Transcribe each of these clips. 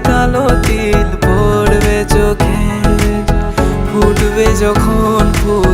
কালো তিল পড়বে চোখে ফুটবে যখন ফুল।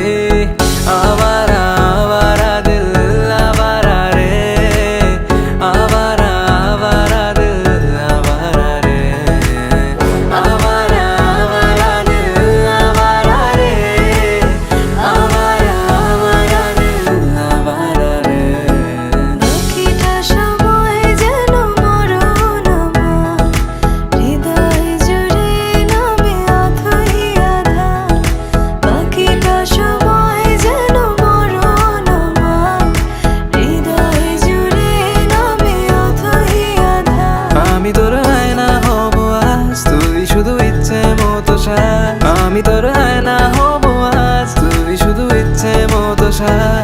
আমি তোর আয়না হব আজ, তুই শুধু ইচ্ছে মতো সাজ আমি তোর আয়না হব আজ, তুই শুধু ইচ্ছে মতো সাজ